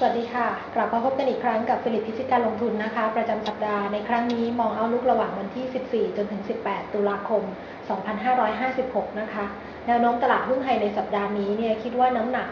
สวัสดีค่ะ กลับมาพบกันอีกครั้งกับฟิลิปพิชิตการลงทุนนะคะ ประจำสัปดาห์ในครั้งนี้มองเอาลุกระหว่างวันที่ 14 จนถึง 18 ตุลาคม 2556 นะคะ แนวโน้มตลาดหุ้นไทยในสัปดาห์นี้เนี่ยคิดว่าน้ำหนัก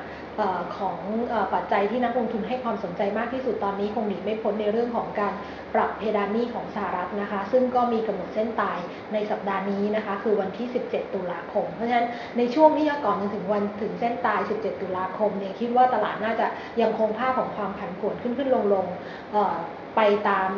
ของอปัจจัยที่นักลงทุนให้ความสนใจมากที่สุดตอนนี้คงหนีไม่พ้นในเรื่องของการปรับเพดานหนี้ของสหรัฐนะคะ ซึ่งก็มีกำหนดเส้นตายในสัปดาห์นี้นะคะ คือวันที่ 17 ตุลาคม เพราะฉะนั้นในช่วงที่ก่อนจนถึงวันถึงเส้นตาย 17 ตุลาคมเนี่ยคิดว่าตลาดน่าจะยังคงภาพของความผันผวนขึ้นขึ้นลงลงไปตาม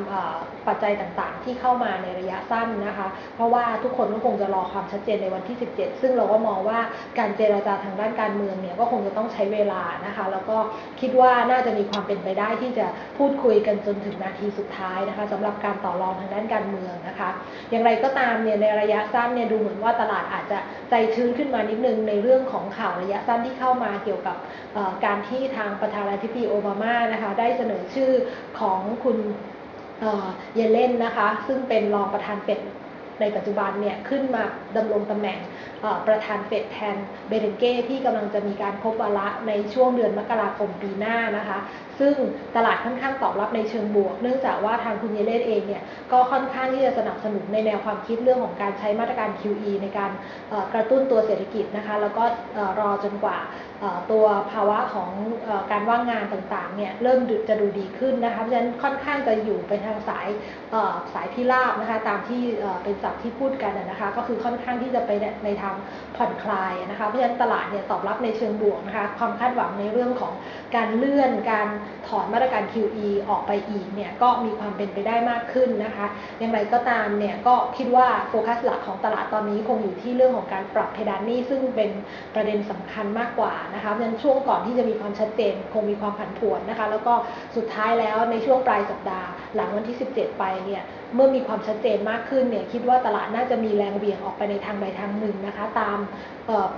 ปัจจัยต่างๆ ที่เข้ามาในระยะสั้นนะคะ เพราะว่าทุกคนก็คงจะรอความชัดเจนในวันที่ 17 ซึ่งเราก็มองว่าการเจรจาทางด้านการเมืองเนี่ยก็คงจะต้องใช้เวลานะคะ แล้วก็คิดว่าน่าจะมีความเป็นไปได้ที่จะพูดคุยกันจนถึงนาทีสุดท้ายนะคะสำหรับการต่อรองทางด้านการเมืองนะคะ อย่างไรก็ตามเนี่ยในระยะสั้นเนี่ยดูเหมือนว่าตลาดอาจจะใจชื้นขึ้นมานิดนึงในเรื่องของข่าวระยะสั้นที่เข้ามาเกี่ยวกับการที่ทางประธานาธิบดีโอบามานะคะได้เสนอชื่อของคุณเยเลนนะคะ ซึ่งเป็นรองประธานเฟด ในปัจจุบันเนี่ยขึ้นมาดำรงตำแหน่งประธานเฟดแทนเบเรนเก้ที่กำลังจะมีการครบวาระในช่วงเดือนมกราคมปีหน้านะคะ ซึ่งตลาดค่อนข้างตอบรับในเชิงบวก เนื่องจากว่าทางคุณเยเลนเองเนี่ยก็ค่อนข้างที่จะสนับสนุนในแนวความคิดเรื่องของการใช้มาตรการ QE ในการกระตุ้นตัวเศรษฐกิจนะคะ แล้วก็รอจนกว่าตัวภาวะของการว่างงานต่างๆเนี่ยเริ่มจะดูดีขึ้นนะคะ เพราะฉะนั้นค่อนข้างจะอยู่ไปทางสายสายพิราบนะคะ ตามที่เป็นศัพท์ที่พูดกันนะคะ ก็คือค่อนข้างที่จะไปในในทางผ่อนคลายนะคะ เพราะฉะนั้นตลาดเนี่ยตอบรับในเชิงบวกนะคะ ความคาดหวังในเรื่องของการเลื่อนการถอนมาตรการ QE ออกไปอีกเนี่ยก็มีความเป็นไปได้มากขึ้นนะคะ อย่างไรก็ตามเนี่ยก็คิดว่าโฟกัสหลักของตลาดตอนนี้คงอยู่ที่เรื่องของการปรับเพดานหนี้ซึ่งเป็นประเด็นสำคัญมากกว่านะคะเพราะฉะนั้นช่วงก่อนที่จะมีความชัดเจนคงมีความผันผวนนะคะ แล้วก็สุดท้ายแล้วในช่วงปลายสัปดาห์หลังวันที่ 17 ไปเนี่ยเมื่อมีความชัดเจนมากขึ้นเนี่ยคิดว่าตลาดน่าจะมีแรงเบี่ยงออกไปในทางใดทางหนึ่งนะคะ ตาม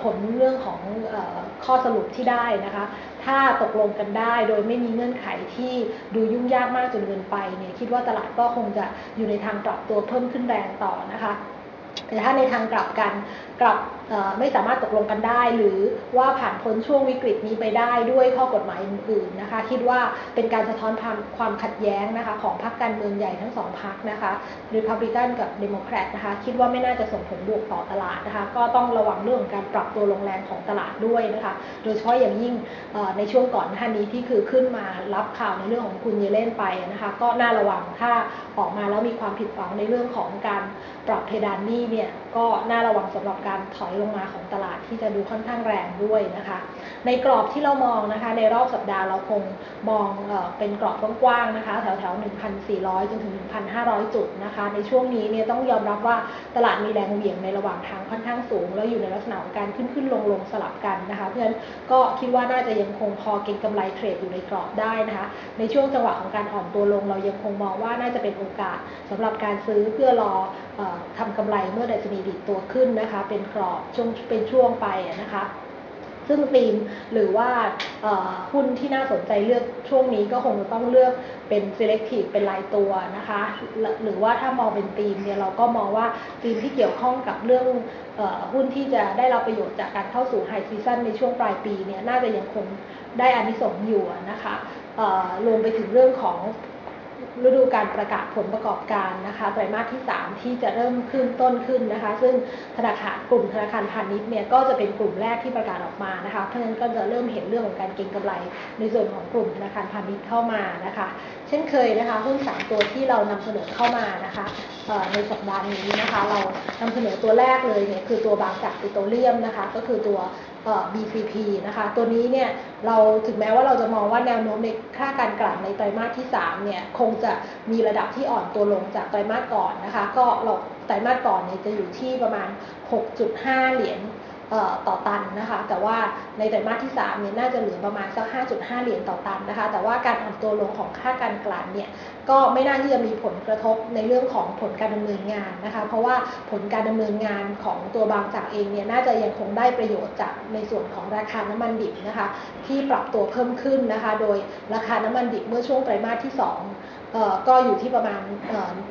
ผลเรื่องของออข้อสรุปที่ได้นะคะ ถ้าตกลงกันได้โดยไม่มีเงื่อนไขที่ดูยุ่งยากมากจนเกินไปเนี่ยคิดว่าตลาดก็คงจะอยู่ในทางปรับตัวเพิ่มขึ้นแรงต่อนะคะแต่ถ้าในทางกลับกันกลับ ไม่สามารถตกลงกันได้ หรือว่าผ่านพ้นช่วงวิกฤตนี้ไปได้ด้วยข้อกฎหมายอื่นๆนะคะ คิดว่าเป็นการสะท้อนความความขัดแย้งนะคะ ของพรรคการเมืองใหญ่ทั้งสองพรรคนะคะรีพับลิกันกับเดโมแครตนะคะคิดว่าไม่น่าจะส่งผลบวกต่อตลาดนะคะ ก็ต้องระวังเรื่องการปรับตัวลงแรงของตลาดด้วยนะคะ โดยเฉพาะอย่างยิ่งในช่วงก่อนหน้านี้ที่คือขึ้นมารับข่าวในเรื่องของคุณเยเลนไปนะคะ ก็น่าระวังถ้าออกมาแล้วมีความผิดหวังในเรื่องของการปรับเพดานหนี้เนี่ยก็น่าระวังสำหรับการถอยลงมาของตลาดที่จะดูค่อนข้างแรงด้วยนะคะ ในกรอบที่เรามองนะคะ ในรอบสัปดาห์เราคงมองเออเป็นกรอบกว้างๆนะคะ แถวแถวๆ1,400 จนถึง 1,500 จุดนะคะ ในช่วงนี้เนี่ยต้องยอมรับว่าตลาดมีแรงเหวี่ยงในระหว่างทางค่อนข้างสูง แล้วอยู่ในลักษณะของการขึ้นขึ้นลงลงสลับกันนะคะ เพราะฉะนั้นก็คิดว่าน่าจะยังคงพอเก็งกำไรเทรดอยู่ในกรอบได้นะคะ ในช่วงจังหวะของการอ่อนตัวลง เรายังคงมองว่าน่าจะเป็นโอกาสสำหรับการซื้อเพื่อรอออทำกำไรเมื่อดัชนีดีดตัวขึ้นนะคะ เป็นกรอบช่วงเป็นช่วงไปนะคะ ซึ่งธีมหรือว่าหุ้นที่น่าสนใจเลือกช่วงนี้ก็คงจะต้องเลือกเป็น selective เป็นรายตัวนะคะ หรือว่าถ้ามองเป็นธีมเนี่ยเราก็มองว่าธีมที่เกี่ยวข้องกับเรื่องอหุ้นที่จะได้รับประโยชน์จากการเข้าสู่ high season ในช่วงปลายปีเนี่ยน่าจะยังคงได้อานิสงส์อยู่นะคะรวมไปถึงเรื่องของ ฤดูการประกาศผลประกอบการนะคะไตรมาสที่ 3 ที่จะเริ่มขึ้นต้นขึ้นนะคะ ซึ่งธนาคารกลุ่มธนาคารพาณิชย์เนี่ยก็จะเป็นกลุ่มแรกที่ประกาศออกมานะคะเพราะฉะนั้นก็จะเริ่มเห็นเรื่องของการเก็งกำไร ในส่วนของกลุ่มธนาคารพาณิชย์เข้ามานะคะ เช่นเคยนะคะหุ้นสามตัวที่เรานำเสนอเข้ามานะคะในสัปดาห์นี้นะคะ เรานำเสนอตัวแรกเลยเนี่ยคือตัวบางจากปิโตรเลียมนะคะ ก็คือตัว BCP นะคะ ตัวนี้เนี่ยเราถึงแม้ว่าเราจะมองว่าแนวโน้มในค่าการกลั่นในไตรมาสที่3เนี่ยคงจะมีระดับที่อ่อนตัวลงจากไตรมาสก่อนนะคะ ก็เราไตรมาสก่อนเนี่ยจะอยู่ที่ประมาณ 6.5 เหรียญ ต่อตันนะคะ แต่ว่าในไตรมาสที่3เนี่ยน่าจะเหลือประมาณสัก 5.5 เหรียญต่อตันนะคะ แต่ว่าการอ่อนตัวลงของค่าการกลั่นเนี่ยก็ไม่น่าที่จะมีผลกระทบในเรื่องของผลการดำเนินงานนะคะ เพราะว่าผลการดำเนินงานของตัวบางจากเองเนี่ยน่าจะยังคงได้ประโยชน์จากในส่วนของราคาน้ำมันดิบนะคะ ที่ปรับตัวเพิ่มขึ้นนะคะ โดยราคาน้ำมันดิบเมื่อช่วงไตรมาสที่2เอ่อก็อยู่ที่ประมาณ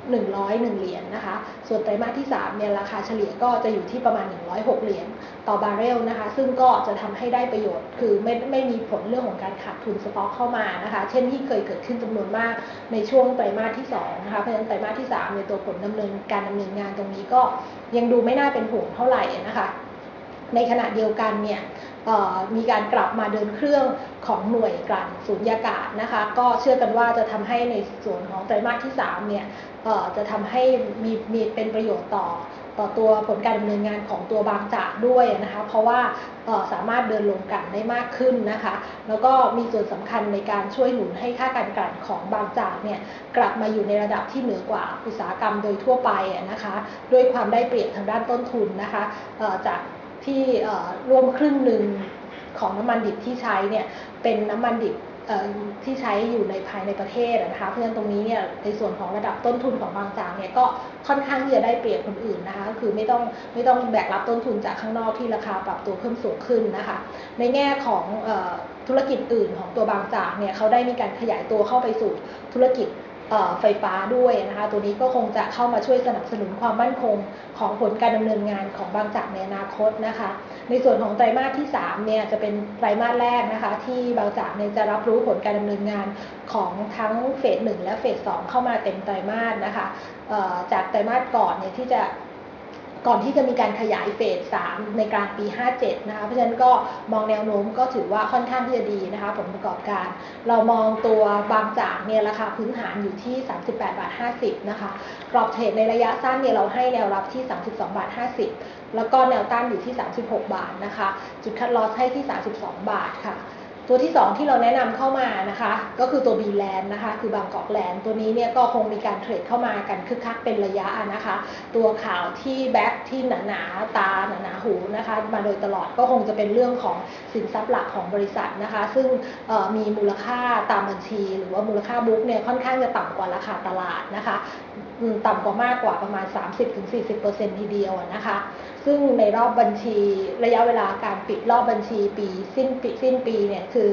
101 เหรียญนะคะ ส่วนไตรมาสที่3เนี่ยราคาเฉลี่ยก็จะอยู่ที่ประมาณ 106 เหรียญต่อบาร์เรลนะคะ ซึ่งก็จะทำให้ได้ประโยชน์ คือไม่ไม่มีผลเรื่องของการขาดทุนสต็อกเข้ามานะคะ เช่นที่เคยเกิดขึ้นจำนวนมากในช่วงไตรมาสที่2นะคะ เพราะฉะนั้นไตรมาสที่3ในตัวผลดำเนินการดำเนินงานตรงนี้ก็ยังดูไม่น่าเป็นห่วงเท่าไหร่นะคะ ในขณะเดียวกันเนี่ยมีการกลับมาเดินเครื่องของหน่วยกลั่นสูญญากาศนะคะ ก็เชื่อกันว่าจะทำให้ในส่วนของไตรมาสที่3เนี่ยจะทำให้มีมีเป็นประโยชน์ต่อต่อตัวผลการดำเนินงานของตัวบางจากด้วยนะคะ เพราะว่าสามารถเดินลงกันได้มากขึ้นนะคะ แล้วก็มีส่วนสำคัญในการช่วยหนุนให้ค่าการกลั่นของบางจากเนี่ยกลับมาอยู่ในระดับที่เหนือกว่าอุตสาหกรรมโดยทั่วไปนะคะ ด้วยความได้เปรียบทางด้านต้นทุนนะคะจาก ที่เอ่อรวมครึ่งหนึ่งของน้ำมันดิบที่ใช้เนี่ยเป็นน้ำมันดิบที่ใช้อยู่ในภายในประเทศนะคะเพราะฉะนั้นตรงนี้เนี่ยในส่วนของระดับต้นทุนของบางจากเนี่ยก็ค่อนข้างที่จะได้เปรียบคนอื่นนะคะก็คือไม่ต้องไม่ต้องแบกรับต้นทุนจากข้างนอกที่ราคาปรับตัวเพิ่มสูงขึ้นนะคะ ในแง่ของออธุรกิจอื่นของตัวบางจากเนี่ยเขาได้มีการขยายตัวเข้าไปสู่ธุรกิจ ไฟฟ้าด้วยนะคะ ตัวนี้ก็คงจะเข้ามาช่วยสนับสนุนความมั่นคงของผลการดำเนินงานของบางจากในอนาคตนะคะ ในส่วนของไตรมาสที่3เนี่ยจะเป็นไตรมาสแรกนะคะ ที่บางจากเนี่ยจะรับรู้ผลการดำเนินงานของทั้งเฟสหนึ่งและเฟส2เข้ามาเต็มไตรมาสนะคะจากไตรมาสก่อนเนี่ยที่จะ ก่อนที่จะมีการขยายเฟส 3 ในกลางปี 57 นะคะ เพราะฉะนั้นก็มองแนวโน้มก็ถือว่าค่อนข้างที่จะดีนะคะผลประกอบการ เรามองตัวบางจากเนี่ยราคาพื้นฐานอยู่ที่ 38 บาท 50 นะคะ กรอบเทรดในระยะสั้นเนี่ยเราให้แนวรับที่ 32 บาท 50 แล้วก็แนวต้านอยู่ที่ 36 บาทนะคะ จุดคัดลอสให้ที่ 32 บาทค่ะ ตัวที่ 2 ที่เราแนะนำเข้ามานะคะ ก็คือตัว B Land นะคะ คือบางกอกแลนด์ตัวนี้เนี่ยก็คงมีการเทรดเข้ามากันคึกคักเป็นระยะนะคะ ตัวข่าวที่แบ็คที่หนาหนาตาหนาหนาหูนะคะ มาโดยตลอดก็คงจะเป็นเรื่องของสินทรัพย์หลักของบริษัทนะคะ ซึ่งมีมูลค่าตามบัญชี หรือว่ามูลค่าบุ๊กเนี่ยค่อนข้างจะต่ำกว่าราคาตลาดนะคะต่ำกว่ามากกว่าประมาณ 30-40%ทีเดียวนะคะ ซึ่งในรอบบัญชีระยะเวลาการปิดรอบบัญชีปี สิ้นปีสิ้นปีเนี่ยคือ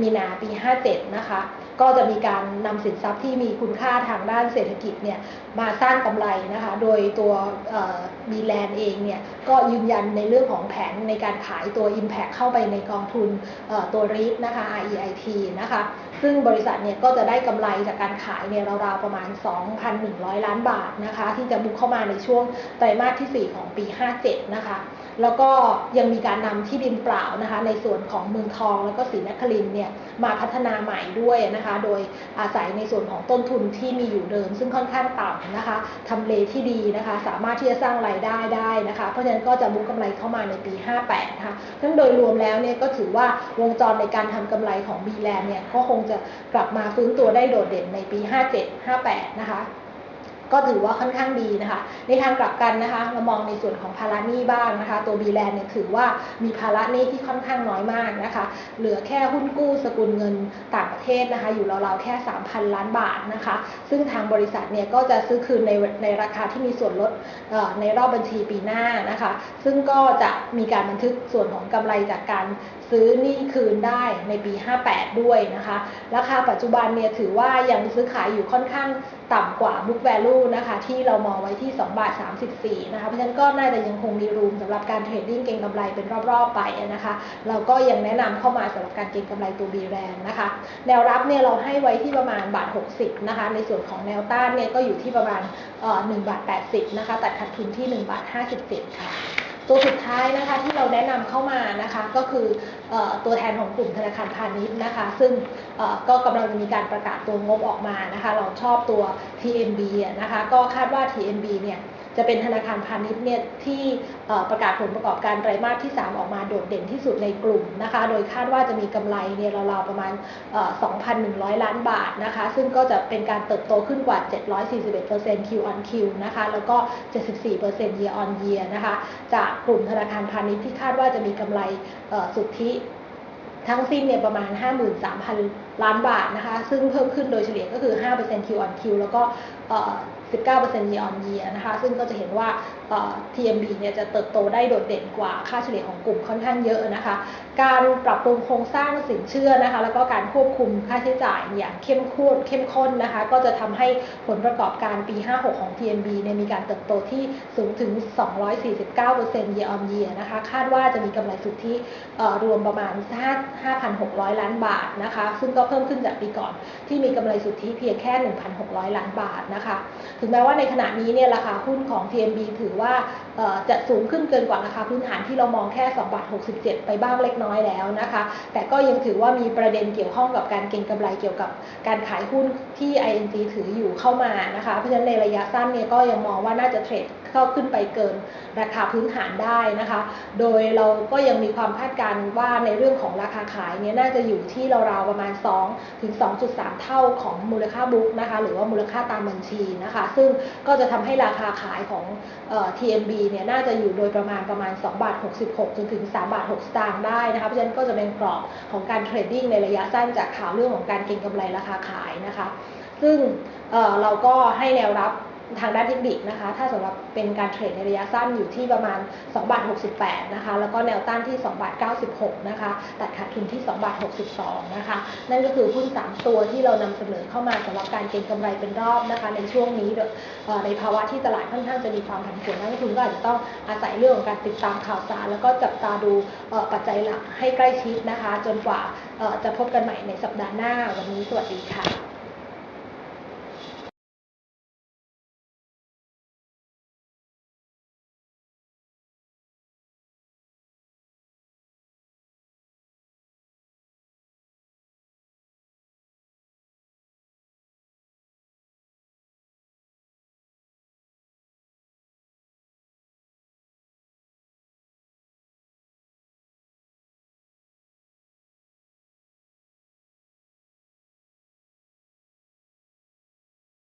มีนาปี 57 นะคะ ก็จะมีการนำสินทรัพย์ที่มีคุณค่าทางด้านเศรษฐกิจเนี่ยมาสร้างกำไรนะคะ โดยตัวบีแลนเองเนี่ยก็ยืนยันในเรื่องของแผนในการขายตัว Impact เข้าไปในกองทุนตัวรีทนะคะ REIT นะคะซึ่งบริษัทเนี่ยก็จะได้กำไรจากการขายเนี่ยราวๆประมาณ 2,100 ล้านบาทนะคะที่จะบุกเข้ามาในช่วงไตรมาสที่ 4 ของปี 57 นะคะแล้วก็ยังมีการนำที่ดินเปล่านะคะในส่วนของเมืองทองแล้วก็ศรีนครินเนี่ยมาพัฒนาใหม่ด้วยนะคะ โดยอาศัยในส่วนของต้นทุนที่มีอยู่เดิม ซึ่งค่อนข้างต่ำนะคะทำเลที่ดีนะคะ สามารถที่จะสร้างรายได้ได้นะคะ เพราะฉะนั้นก็จะมุกกำไรเข้ามาในปี 58 นะคะทั้งโดยรวมแล้วเนี่ยก็ถือว่าวงจรในการทำกำไรของ b ีแลนเนี่ยก็คงจะกลับมาฟื้นตัวได้โดดเด่นในปี 57 58 นะคะ ก็ถือว่าค่อนข้างดีนะคะ ในทางกลับกันนะคะเรามองในส่วนของภาระหนี้บ้างนะคะ ตัวบีแลนด์เนี่ยถือว่ามีภาระหนี้ที่ค่อนข้างน้อยมากนะคะ เหลือแค่หุ้นกู้สกุลเงินต่างประเทศนะคะ อยู่ราวๆแค่ 3,000 ล้านบาทนะคะ ซึ่งทางบริษัทเนี่ยก็จะซื้อคืนในในราคาที่มีส่วนลดในรอบบัญชีปีหน้านะคะ ซึ่งก็จะมีการบันทึกส่วนของกำไรจากการซื้อหนี้คืนได้ในปี 58 ด้วยนะคะ ราคาปัจจุบันเนี่ยถือว่ายังซื้อขายอยู่ค่อนข้างต่ำกว่า book value นะคะที่เรามองไว้ที่ 2 บาท 34 นะคะเพราะฉะนั้นก็น่าจะยังคงมีรูมสำหรับการเทรดดิ้งเก็งกำไรเป็นรอบๆไปนะคะเราก็ยังแนะนำเข้ามาสำหรับการเก็งกำไรตัว B แรงนะคะแนวรับเนี่ยเราให้ไว้ที่ประมาณบาท 60 นะคะในส่วนของแนวต้านเนี่ยก็อยู่ที่ประมาณเอ่อ1บาท 80 นะคะตัดขาดทุนที่1บาท 50 ค่ะ ตัวสุดท้ายนะคะที่เราแนะนำเข้ามานะคะก็คือออตัวแทนของกลุ่มธนาคารพาณิชย์นะคะ ซึ่งก็กำลังจะมีการประกาศตัวงบออกมานะคะ เราชอบตัว TMB นะคะ ก็คาดว่า TMB เนี่ย จะเป็นธนาคารพาณิชย์เนี่ยที่ประกาศผลประกอบการไตรมาสที่ 3 ออกมาโดดเด่นที่สุดในกลุ่มนะคะ โดยคาดว่าจะมีกำไรเนี่ยราวๆประมาณ 2,100 ล้านบาทนะคะ ซึ่งก็จะเป็นการเติบโตขึ้นกว่า 741% Q on Q นะคะ แล้วก็ 74% Year on Year นะคะ จากกลุ่มธนาคารพาณิชย์ที่คาดว่าจะมีกำไรสุทธิทั้งสิ้นเนี่ยประมาณ 53,000 ล้านบาทนะคะ ซึ่งเพิ่มขึ้นโดยเฉลี่ยก็คือ 5% Q on Q แล้วก็ 19% year on year นะคะ ซึ่งก็จะเห็นว่า TMB เนี่ยจะเติบโตได้โดดเด่นกว่าค่าเฉลี่ยของกลุ่มค่อนข้างเยอะนะคะ การปรับปรุงโครงสร้างสินเชื่อนะคะ แล้วก็การควบคุมค่าใช้จ่ายอย่างเข้มข้นเข้มข้นนะคะ ก็จะทำให้ผลประกอบการปี 56 ของ TMB เนี่ยมีการเติบโตที่สูงถึง 249% year on year นะคะ คาดว่าจะมีกำไรสุทธิเอ่รวมประมาณ 5,600 ล้านบาทนะคะ ซึ่งก็เพิ่มขึ้นจากปีก่อนที่มีกำไรสุทธิเพียงแค่ 1,600 ล้านบาทนะคะถึงแม้ว่าในขณะนี้เนี่ยราคาหุ้นของ TMB ถือว่าจะสูงขึ้นเกินกว่าราคาพื้นฐานที่เรามองแค่2บาท67 ไปบ้างเล็กน้อยแล้วนะคะ แต่ก็ยังถือว่ามีประเด็นเกี่ยวข้องกับการเก็งกำไรเกี่ยวกับการขายหุ้นที่ ING ถืออยู่เข้ามานะคะ เพราะฉะนั้นในระยะสั้นเนี่ยก็ยังมองว่าน่าจะเทรด เข้าขึ้นไปเกินราคาพื้นฐานได้นะคะ โดยเราก็ยังมีความคาดการณ์ว่าในเรื่องของราคาขายเนี่ยน่าจะอยู่ที่ราวๆประมาณ 2 ถึง 2.3 เท่าของมูลค่าบุ๊กนะคะหรือว่ามูลค่าตามบัญชีนะคะ ซึ่งก็จะทำให้ราคาขายของเอ่อ TMB เนี่ยน่าจะอยู่โดยประมาณประมาณ2บาท66จนถึง3บาท6สตางค์ได้นะคะเพราะฉะนั้นก็จะเป็นกรอบของการเทรดดิ้งในระยะสั้นจากข่าวเรื่องของการเก็งกำไรราคาขายนะคะ ซึ่งเเราก็ให้แนวรับ ทางด้านเทคนิคนะคะ ถ้าสำหรับเป็นการเทรดในระยะสั้นอยู่ที่ประมาณ2บาท68 นะคะ แล้วก็แนวต้านที่2บาท96 นะคะ ตัดขาดทุนที่2บาท62 นะคะ นั่นก็คือหุ้น 3 ตัวที่เรานำเสนอเข้ามาสำหรับการเก็งกำไรเป็นรอบนะคะ ในช่วงนี้ในภาวะที่ตลาดค่อนข้างจะมีความผันผวนนักลงทุนก็อาจจะต้องอาศัยเรื่องของการติดตามข่าวสาร แล้วก็จับตาดูปัจจัยหลักให้ใกล้ชิดนะคะ จนกว่าจะพบกันใหม่ในสัปดาห์หน้า วันนี้สวัสดีค่ะ